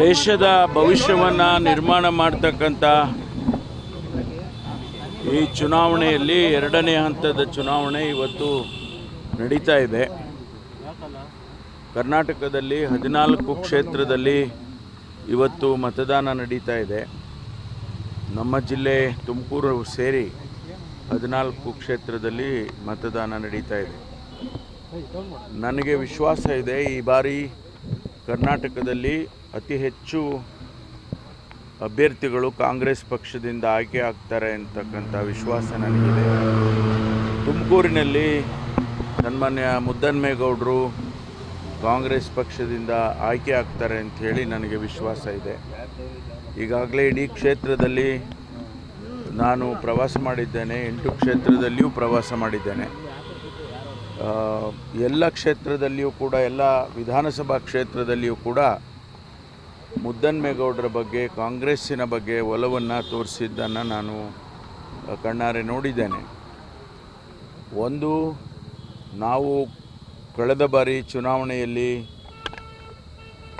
ದೇಶದ ಭವಿಷ್ಯವನ್ನು ನಿರ್ಮಾಣ ಮಾಡ್ತಕ್ಕಂಥ ಈ ಚುನಾವಣೆಯಲ್ಲಿ ಎರಡನೇ ಹಂತದ ಚುನಾವಣೆ ಇವತ್ತು ನಡೀತಾ ಇದೆ. ಕರ್ನಾಟಕದಲ್ಲಿ ಹದಿನಾಲ್ಕು ಕ್ಷೇತ್ರದಲ್ಲಿ ಇವತ್ತು ಮತದಾನ ನಡೀತಾ ಇದೆ. ನಮ್ಮ ಜಿಲ್ಲೆ ತುಮಕೂರು ಸೇರಿ ಹದಿನಾಲ್ಕು ಕ್ಷೇತ್ರದಲ್ಲಿ ಮತದಾನ ನಡೀತಾ ಇದೆ. ನನಗೆ ವಿಶ್ವಾಸ ಇದೆ ಈ ಬಾರಿ ಕರ್ನಾಟಕದಲ್ಲಿ ಅತಿ ಹೆಚ್ಚು ಅಭ್ಯರ್ಥಿಗಳು ಕಾಂಗ್ರೆಸ್ ಪಕ್ಷದಿಂದ ಆಯ್ಕೆ ಆಗ್ತಾರೆ ಅಂತಕ್ಕಂಥ ವಿಶ್ವಾಸ ನನಗಿದೆ. ತುಮಕೂರಿನಲ್ಲಿ ಸನ್ಮಾನ್ಯ ಮುದ್ದನ್ಮೇಗೌಡರು ಕಾಂಗ್ರೆಸ್ ಪಕ್ಷದಿಂದ ಆಯ್ಕೆ ಆಗ್ತಾರೆ ಅಂತ ಹೇಳಿ ನನಗೆ ವಿಶ್ವಾಸ ಇದೆ. ಈಗಾಗಲೇ ಇಡೀ ಕ್ಷೇತ್ರದಲ್ಲಿ ನಾನು ಪ್ರವಾಸ ಮಾಡಿದ್ದೇನೆ, ಎಂಟು ಕ್ಷೇತ್ರದಲ್ಲಿಯೂ ಪ್ರವಾಸ ಮಾಡಿದ್ದೇನೆ. ಎಲ್ಲ ಕ್ಷೇತ್ರದಲ್ಲಿಯೂ ಕೂಡ, ಎಲ್ಲ ವಿಧಾನಸಭಾ ಕ್ಷೇತ್ರದಲ್ಲಿಯೂ ಕೂಡ ಮುದ್ದನ್ಮೇಗೌಡರ ಬಗ್ಗೆ, ಕಾಂಗ್ರೆಸ್ಸಿನ ಬಗ್ಗೆ ಒಲವನ್ನು ತೋರಿಸಿದ್ದನ್ನು ನಾನು ಕಣ್ಣಾರೆ ನೋಡಿದ್ದೇನೆ. ಒಂದು, ನಾವು ಕಳೆದ ಬಾರಿ ಚುನಾವಣೆಯಲ್ಲಿ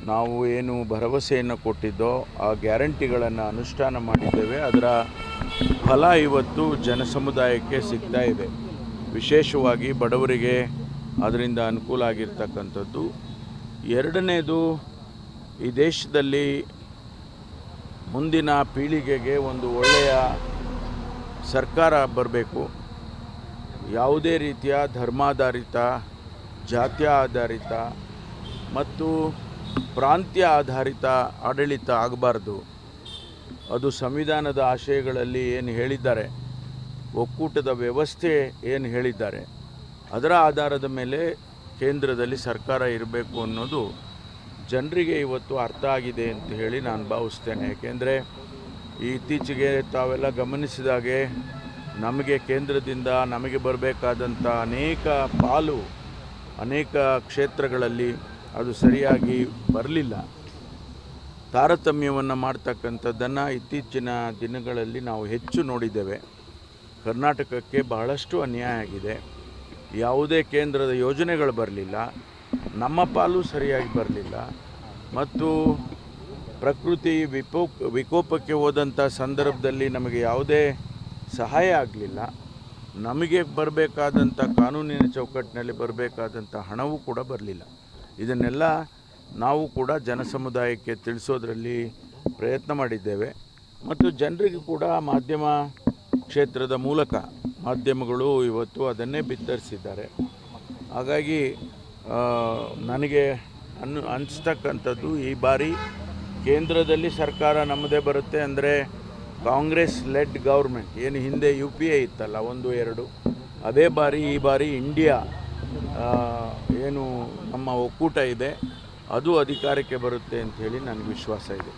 ನಾವು ಏನು ಭರವಸೆಯನ್ನು ಕೊಟ್ಟಿದ್ದೋ, ಆ ಗ್ಯಾರಂಟಿಗಳನ್ನು ಅನುಷ್ಠಾನ ಮಾಡಿದ್ದೇವೆ. ಅದರ ಫಲ ಇವತ್ತು ಜನಸಮುದಾಯಕ್ಕೆ ಸಿಗ್ತಾ ಇದೆ. ವಿಶೇಷವಾಗಿ ಬಡವರಿಗೆ ಅದರಿಂದ ಅನುಕೂಲ ಆಗಿರ್ತಕ್ಕಂಥದ್ದು. ಎರಡನೇದು, ಈ ದೇಶದಲ್ಲಿ ಮುಂದಿನ ಪೀಳಿಗೆಗೆ ಒಂದು ಒಳ್ಳೆಯ ಸರ್ಕಾರ ಬರಬೇಕು. ಯಾವುದೇ ರೀತಿಯ ಧರ್ಮಾಧಾರಿತ ಜಾತ್ಯ ಆಧಾರಿತ ಮತ್ತು ಪ್ರಾಂತ್ಯ ಆಧಾರಿತ ಆಡಳಿತ ಆಗಬಾರ್ದು. ಅದು ಸಂವಿಧಾನದ ಆಶಯಗಳಲ್ಲಿ ಏನು ಹೇಳಿದ್ದಾರೆ. ಒಕ್ಕೂಟದ ವ್ಯವಸ್ಥೆ ಏನು ಹೇಳಿದ್ದಾರೆ, ಅದರ ಆಧಾರದ ಮೇಲೆ ಕೇಂದ್ರದಲ್ಲಿ ಸರ್ಕಾರ ಇರಬೇಕು ಅನ್ನೋದು ಜನರಿಗೆ ಇವತ್ತು ಅರ್ಥ ಆಗಿದೆ ಅಂತ ಹೇಳಿ ನಾನು ಭಾವಿಸ್ತೇನೆ. ಏಕೆಂದರೆ ಇತ್ತೀಚೆಗೆ ತಾವೆಲ್ಲ ಗಮನಿಸಿದಾಗೆ ನಮಗೆ ಕೇಂದ್ರದಿಂದ ನಮಗೆ ಬರಬೇಕಾದಂಥ ಅನೇಕ ಪಾಲು ಅನೇಕ ಕ್ಷೇತ್ರಗಳಲ್ಲಿ ಅದು ಸರಿಯಾಗಿ ಬರಲಿಲ್ಲ. ತಾರತಮ್ಯವನ್ನು ಮಾಡ್ತಕ್ಕಂಥದ್ದನ್ನು ಇತ್ತೀಚಿನ ದಿನಗಳಲ್ಲಿ ನಾವು ಹೆಚ್ಚು ನೋಡಿದ್ದೇವೆ. ಕರ್ನಾಟಕಕ್ಕೆ ಬಹಳಷ್ಟು ಅನ್ಯಾಯ ಆಗಿದೆ. ಯಾವುದೇ ಕೇಂದ್ರದ ಯೋಜನೆಗಳು ಬರಲಿಲ್ಲ. ನಮ್ಮ ಪಾಲು ಸರಿಯಾಗಿ ಬರಲಿಲ್ಲ. ಮತ್ತು ಪ್ರಕೃತಿ ವಿಪೋ, ವಿಕೋಪಕ್ಕೆ ಹೋದಂಥ ಸಂದರ್ಭದಲ್ಲಿ ನಮಗೆ ಯಾವುದೇ ಸಹಾಯ ಆಗಲಿಲ್ಲ. ನಮಗೆ ಬರಬೇಕಾದಂಥ ಕಾನೂನಿನ ಚೌಕಟ್ಟಿನಲ್ಲಿ ಬರಬೇಕಾದಂಥ ಹಣವೂ ಕೂಡ ಬರಲಿಲ್ಲ. ಇದನ್ನೆಲ್ಲ ನಾವು ಕೂಡ ಜನಸಮುದಾಯಕ್ಕೆ ತಿಳಿಸೋದ್ರಲ್ಲಿ ಪ್ರಯತ್ನ ಮಾಡಿದ್ದೇವೆ. ಮತ್ತು ಜನರಿಗೂ ಕೂಡ ಮಾಧ್ಯಮ ಕ್ಷೇತ್ರದ ಮೂಲಕ ಮಾಧ್ಯಮಗಳು ಇವತ್ತು ಅದನ್ನೇ ಬಿತ್ತರಿಸಿದ್ದಾರೆ. ಹಾಗಾಗಿ ನನಗೆ ಅನ್ನು, ಅನಿಸ್ತಕ್ಕಂಥದ್ದು ಈ ಬಾರಿ ಕೇಂದ್ರದಲ್ಲಿ ಸರ್ಕಾರ ನಮ್ಮದೇ ಬರುತ್ತೆ ಅಂದರೆ ಕಾಂಗ್ರೆಸ್ ಲೆಡ್ ಗೌರ್ಮೆಂಟ್. ಏನು ಹಿಂದೆ ಯು ಪಿ ಎ ಇತ್ತಲ್ಲ, ಒಂದು, ಎರಡು. ಅದೇ ಬಾರಿ, ಈ ಬಾರಿ ಇಂಡಿಯಾ ಏನು ನಮ್ಮ ಒಕ್ಕೂಟ ಇದೆ, ಅದು ಅಧಿಕಾರಕ್ಕೆ ಬರುತ್ತೆ ಅಂತ ಹೇಳಿ ನನಗೆ ವಿಶ್ವಾಸ ಇದೆ.